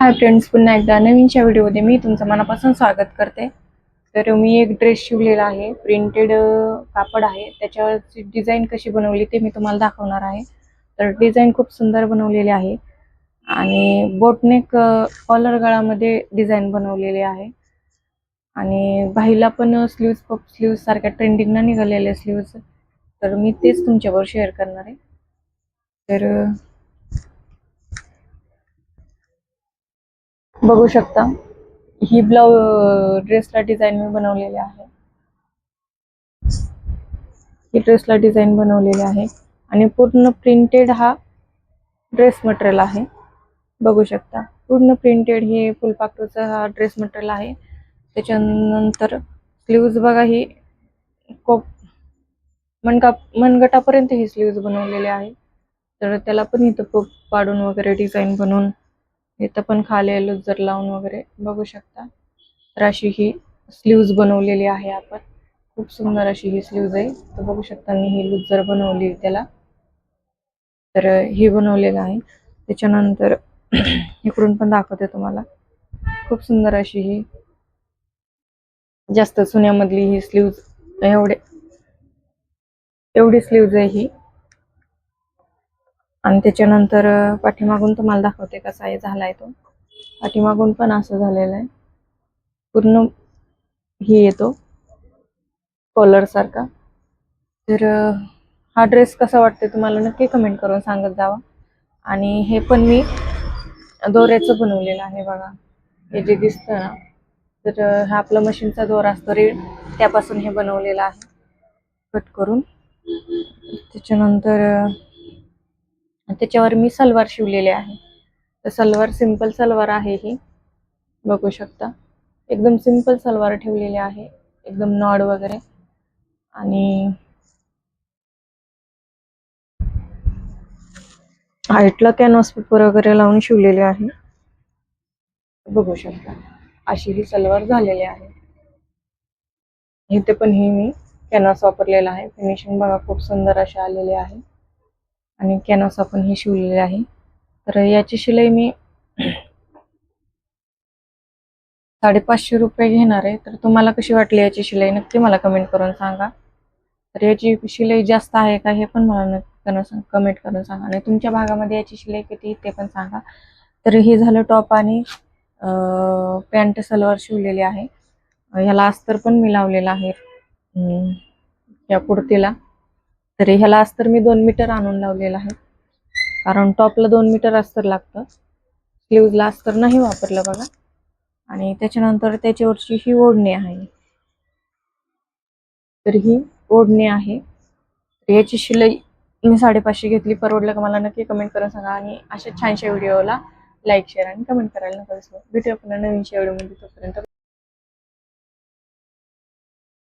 Hi friends पुन्हा एकदा नवीनच्या व्हिडिओमध्ये मी तुमचं मनापासून स्वागत करते. तर मी एक ड्रेस शिवलेला आहे. प्रिंटेड कापड आहे. त्याच्यावरची डिझाईन कशी बनवली ते मी तुम्हाला दाखवणार आहे. तर डिझाईन खूप सुंदर बनवलेली आहे. आणि बोटनेक कॉलर गळामध्ये डिझाईन बनवलेली आहे. आणि बाहीला पण स्लीव्ज पप स्लीव्ज सारख्या ट्रेंडिंगनं निघालेले स्लीव्ज तर मी तेच तुमच्यावर शेअर करणार आहे. तर बघू शकता. ही ब्लाउ ड्रेसला डिझाईन मी बनवलेली आहे. ही ड्रेसला डिझाईन बनवलेली आहे. आणि पूर्ण प्रिंटेड हा ड्रेस मटेरियल आहे. बघू शकता. पूर्ण प्रिंटेड हे फुलपाखरूचा हा ड्रेस मटेरियल आहे. त्याच्यानंतर स्लीव्ज बघा ही कोप मनका मनगटापर्यंत ही स्लीव्ज बनवलेली आहे. तर त्याला पण इथं पाडून वगैरे डिझाईन बनवून इथं पण खाली लुजर लावून वगैरे बघू शकता. तर अशी ही स्लीव्ज बनवलेली आहे आपण. खूप सुंदर अशी ही स्लीव्ज आहे. तर बघू शकता मी ही लुजर बनवली त्याला तर ही बनवलेलं आहे. त्याच्यानंतर इकडून पण दाखवते तुम्हाला. खूप सुंदर अशी ही जास्त सुन्यामधली ही स्लीव्ज एवढे एवढी स्लीव्ज आहे ही. आणि त्याच्यानंतर पाठीमागून तुम्हाला दाखवते कसा आहे झालाय तो. पाठीमागून पण असं झालेलं आहे. पूर्ण ही येतो. कॉलर सारखा. तर हा ड्रेस कसा वाटते तुम्हाला नक्की कमेंट करून सांगत जावा. आणि हे पण मी दोऱ्याचं बनवलेलं आहे बघा. हे जे दिसतं ना. तर हा आपला मशीनचा दोरा असतो. रेड. त्यापासून हे बनवलेलं आहे. कट करून. त्याच्यानंतर त्याच्यावर मी सलवार शिवलेले आहे. तर सलवार सिंपल सलवार आहे ही. बघू शकता. एकदम सिंपल सलवार ठेवलेली आहे. एकदम नॉड वगैरे. आणि हाईटला कॅनव्हास पेपर वगैरे लावून शिवलेले आहे. बघू शकता. अशी ही सलवार झालेली आहे. इथे पण ही मी कॅनव्हास वापरलेला आहे. फिनिशिंग बघा खूप सुंदर अशी आलेले आहे. आणि कॅनॉस आपण हे शिवलेले आहे. तर याची शिलाई मी साडेपाचशे रुपये घेणार आहे. तर तुम्हाला कशी वाटली याची शिलाई? नक्की मला कमेंट करून सांगा. तर याची शिलाई जास्त आहे का हे पण मला नक्की कमेंट करून सांगा. आणि तुमच्या भागामध्ये याची शिलाई किती ते पण सांगा. तर हे झालं टॉप आणि पॅन्ट सलवार शिवलेली आहे. ह्याला अस्तर पण मी लावलेला आहे. या कुर्तीला. तर ह्याला अस्तर मी दोन मीटर आणून लावलेलं आहे. कारण टॉपला दोन मीटर अस्तर लागतं. स्लीवला अस्तर नाही वापरलं बघा. आणि त्याच्यानंतर त्याच्यावरची ही ओढणी आहे. तर ही ओढणी आहे. तर याची शिलाई मी साडेपाचशे घेतली. परवडलं का मला नक्की कमेंट करून सांगा. आणि अशा छानशा व्हिडिओला लाईक शेअर आणि कमेंट करायला नका विसरू. भेटूया पुन्हा नवीनशा व्हिडिओमध्ये तोपर्यंत